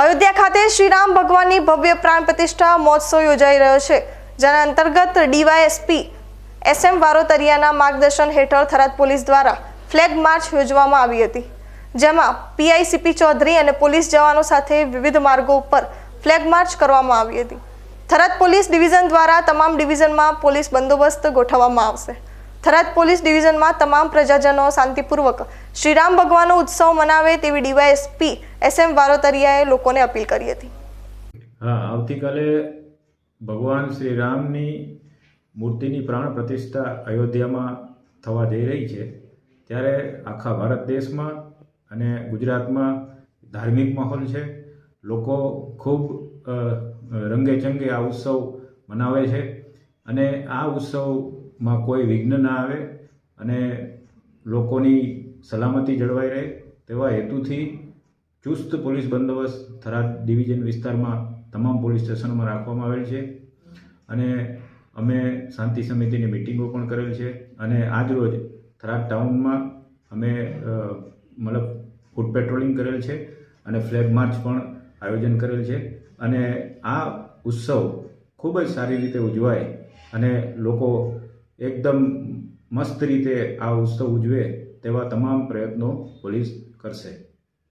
અયોધ્યા ખાતે શ્રીરામ ભગવાનની ભવ્ય પ્રાણ પ્રતિષ્ઠા મહોત્સવ યોજાઈ રહ્યો છે, જેના અંતર્ગત ડીવાયએસપી એસ એમ વારોતરિયાના માર્ગદર્શન હેઠળ થરાદ પોલીસ દ્વારા ફ્લેગ માર્ચ યોજવામાં આવી હતી, જેમાં પીઆઈસીપી ચૌધરી અને પોલીસ જવાનો સાથે વિવિધ માર્ગો ઉપર ફ્લેગ માર્ચ કરવામાં આવી હતી. થરાદ પોલીસ ડિવિઝન દ્વારા તમામ ડિવિઝનમાં પોલીસ બંદોબસ્ત ગોઠવવામાં આવશે. થરાદ પોલીસ ડિવિઝનમાં તમામ પ્રજાજનો શાંતિપૂર્વક શ્રીરામ ભગવાનનો ઉત્સવ મનાવે તેવી ડીવાયએસપી એસ એમ વારોતરિયાએ લોકોને અપીલ કરી હતી. હા, આવતીકાલે ભગવાન શ્રી રામની મૂર્તિની પ્રાણ પ્રતિષ્ઠા અયોધ્યામાં થવા જઈ રહી છે. ત્યારે આખા ભારત દેશમાં અને ગુજરાતમાં ધાર્મિક માહોલ છે. લોકો ખૂબ રંગે ચંગે આ ઉત્સવ મનાવે છે અને આ ઉત્સવમાં કોઈ વિઘ્ન ના આવે અને લોકોની સલામતી જળવાઈ રહે તેવા હેતુથી ચુસ્ત પોલીસ બંદોબસ્ત થરાદ ડિવિઝન વિસ્તારમાં તમામ પોલીસ સ્ટેશનોમાં રાખવામાં આવેલ છે. અને અમે શાંતિ સમિતિની મિટિંગો પણ કરેલ છે. અને આજરોજ થરાદ ટાઉનમાં અમે મતલબ ફૂટ પેટ્રોલિંગ કરેલ છે અને ફ્લેગ માર્ચ પણ આયોજન કરેલ છે. અને આ ઉત્સવ ખૂબ જ સારી રીતે ઉજવાય અને લોકો એકદમ મસ્ત રીતે આ ઉત્સવ ઉજવે તેવા તમામ પ્રયત્નો પોલીસ કરશે.